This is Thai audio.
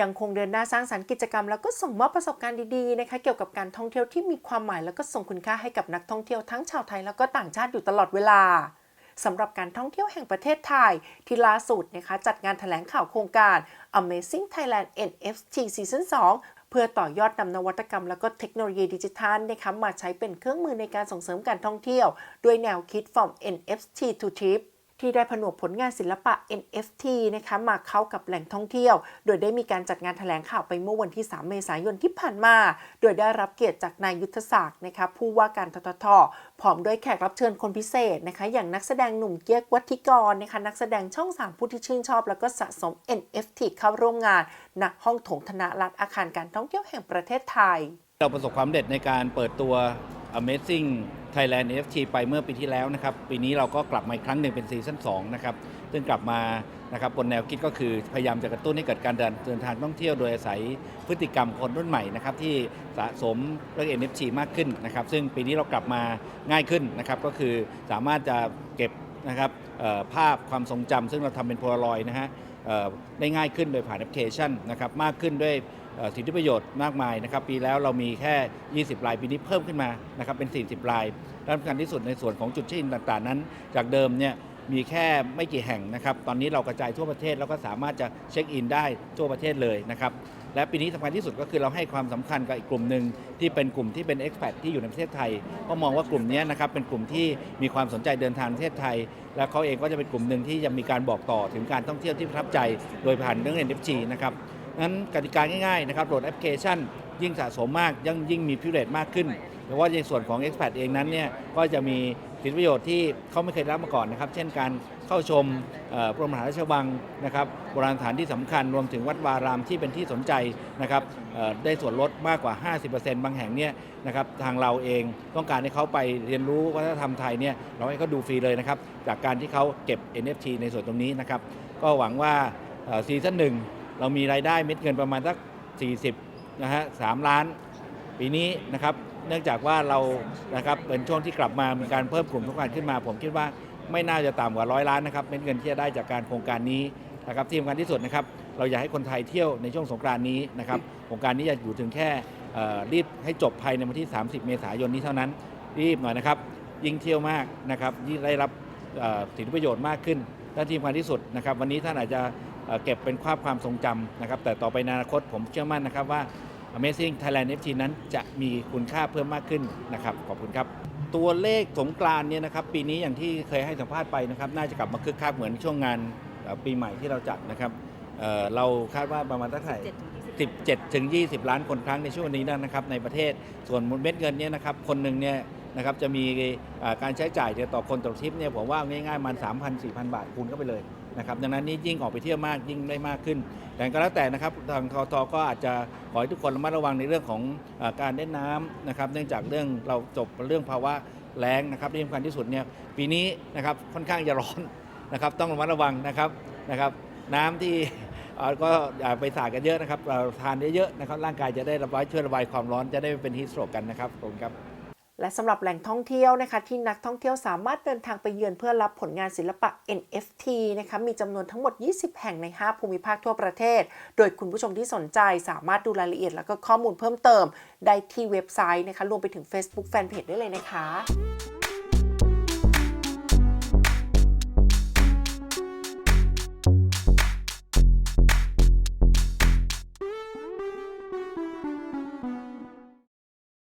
ยังคงเดินหน้าสร้างสรรค์กิจกรรม แล้วก็ส่งมอบประสบการณ์ดีๆนะคะเกี่ยวกับการท่องเที่ยวที่มีความหมายแล้วก็ส่งคุณค่าให้กับนักท่องเที่ยวทั้งชาวไทยแล้วก็ต่างชาติอยู่ตลอดเวลาสำหรับการท่องเที่ยวแห่งประเทศไทย ที่ล่าสุดนะคะจัดงานแถลงข่าวโครงการ Amazing Thailand NFT Season 2 เพื่อต่อยอดนำนวัตกรรม และก็เทคโนโลยีดิจิทัลนะคะมาใช้เป็นเครื่องมือในการส่งเสริมการท่องเที่ยว ด้วยแนวคิด from NFT to trip ที่ได้ผนวกผลงานศิลปะ NFT นะคะมาเข้ากับแหล่งท่องเที่ยว โดยได้มีการจัดงานแถลงข่าวไปเมื่อวันที่ 3 เมษายนที่ผ่านมา โดยได้รับเกียรติจากนายยุทธศักดิ์นะคะผู้ว่าการทททพร้อมด้วยแขกรับเชิญคนพิเศษนะคะ อย่างนักแสดงหนุ่มเกียกวัฒิกรนะคะนักแสดงช่อง 3 ผู้ที่ชื่นชอบ แล้วก็สะสม NFT เข้าร่วมงานณห้องโถงธนารัฐอาคารการท่องเที่ยวแห่งประเทศไทย เราประสบความสำเร็จในการเปิดตัว Amazing Thailand NFT ไปเมื่อปีที่แล้วนะครับ ปีนี้เราก็กลับมาอีกครั้งหนึ่งเป็นซีซั่น2นะครับ ซึ่งกลับมานะครับบนแนวคิดก็คือพยายามจะกระตุ้นให้เกิดการเดินเดินทางท่องเที่ยวโดยอาศัยพฤติกรรมคนรุ่นใหม่นะครับที่สะสมเรื่อง NFT มากขึ้นนะครับ ซึ่งปีนี้เรากลับมาง่ายขึ้นนะครับ ก็คือสามารถจะเก็บนะครับภาพความทรงจำซึ่งเราทำเป็นโพลารอยนะฮะ ได้ง่ายขึ้นโดยผ่านแอปพลิเคชันนะครับมากขึ้นด้วยสิทธิประโยชน์มากมายนะครับปีแล้วเรามีแค่ 20 รายปีนี้เพิ่มขึ้นมานะครับเป็น 40 รายและสำคัญที่สุดในส่วนของจุดเช็คอินต่างๆนั้น จากเดิมเนี่ยมีแค่ไม่กี่แห่งนะครับ ตอนนี้เรากระจายทั่วประเทศแล้วก็สามารถจะเช็คอินได้ทั่วประเทศเลยนะครับ และปีนี้สำคัญที่สุดก็คือเราให้ความสำคัญกับอีกกลุ่มหนึ่งที่เป็นกลุ่มที่เป็น expat ที่อยู่ในประเทศไทยเพราะมองว่ากลุ่มนี้นะครับเป็นกลุ่มที่มีความสนใจเดินทางประเทศไทย และเขาเองก็จะเป็นกลุ่มหนึ่งที่จะมีการบอกต่อถึงการท่องเที่ยวที่ประทับใจ โดยผ่านเรื่อง NFT นะครับนั้นกติกาง่ายๆนะครับโหลดแอปพลิเคชัน ยิ่งสะสมมากยิ่งยิ่งมีพิเรตมากขึ้นแต่ว่าในส่วนของ expat เองนั้นเนี่ยก็จะมีสิทธิประโยชน์ที่เขาไม่เคยรับมาก่อนนะครับ เช่นการ เข้าชมพระมหาราชวังนะครับโบราณสถานที่สำคัญรวมถึงวัดวารามที่เป็นที่สนใจนะครับได้ส่วนลดมากกว่า 50%บางแห่งเนี่ยนะครับทางเราเองต้องการให้เขาไปเรียนรู้วัฒนธรรมไทยเนี่ยเราให้เขาดูฟรีเลยนะครับจากการที่เขาเก็บ NFT ในส่วนตรงนี้นะครับก็หวังว่าซีซั่นหนึ่งเรามีรายได้เม็ดเงินประมาณสัก 40นะฮะสล้าน ปีนี้นะครับเนื่องจากว่าเรานะครับเป็นช่วงที่กลับมามีการเพิ่มกลุ่มทุกการขึ้นมา ผมคิดว่า ไม่น่าจะต่ำกว่าร้อยล้านนะครับเป็นเงินที่จะได้จากการโครงการนี้นะครับที่สำคัญที่สุดนะครับเราอยากให้คนไทยเที่ยวในช่วงสงกรานต์นี้นะครับโครงการนี้จะอยู่ถึงแค่รีบให้จบภายในวันที่ 30 เมษายนนี้เท่านั้น รีบหน่อยนะครับ ยิ่งเที่ยวมากนะครับยิ่งได้รับสิทธิประโยชน์มากขึ้นและที่สำคัญที่สุดนะครับ วันนี้ท่านอาจจะเอ่อเก็บเป็นภาพความทรงจำนะครับ แต่ต่อไปในอนาคตผมเชื่อมั่นนะครับว่า Amazing Thailand FT นั้นจะมีคุณค่าเพิ่มมากขึ้นนะครับ ขอบคุณครับ ตัวเลขสงกรานต์เนี่ยนะครับปีนี้อย่างที่เคยให้สัมภาษณ์ไปนะครับ น่าจะกลับมาคึกคักเหมือนช่วงงานเอ่อปีใหม่ที่เราจัดนะครับเอ่อเราคาดว่าประมาณเท่าไหร่17 ถึง 20 ล้านคนครั้งในช่วงนี้นะครับในประเทศส่วนเม็ดเงินเนี่ยนะครับคนหนึ่งเนี่ยนะครับจะมีเอ่อการใช้จ่ายเนี่ยต่อคนต่อทริปเนี่ยผมว่าง่ายๆมัน3,000 4,000 บาทคูณเข้าไปเลย นะครับดังนั้นนี่ยิ่งออกไปเที่ยวมากยิ่งได้มากขึ้น แต่ก็แล้วแต่นะครับทางททก็อาจจะขอให้ทุกคนระมัดระวังในเรื่องของอการเล่นน้ำนะครับเนื่องจากเรื่องเราจบเรื่องภาวะแล้งนะครับที่สำคัญที่สุดเนี่ยปีนี้นะครับค่อนข้างจะร้อนนะครับต้องระมัดระวังนะครับนะครับน้ำที่ก็อย่าไปสาดกันเยอะนะครับทานเยอะๆนะครับร่างกายจะได้ระบายช่วยระบายความร้อนจะได้ไม่เป็นฮีสโตรกกันนะครับขอบคุณครับ และสำหรับแหล่งท่องเที่ยวนะคะที่นักท่องเที่ยวสามารถเดินทางไปเยือนเพื่อรับผลงานศิลปะ NFT นะคะมีจำนวนทั้งหมด 20 แห่งใน 5 ภูมิภาคทั่วประเทศ โดยคุณผู้ชมที่สนใจสามารถดูรายละเอียด แล้วก็ข้อมูลเพิ่มเติม ได้ที่เว็บไซต์นะคะรวมไปถึง Facebook Fanpage ได้เลยนะคะ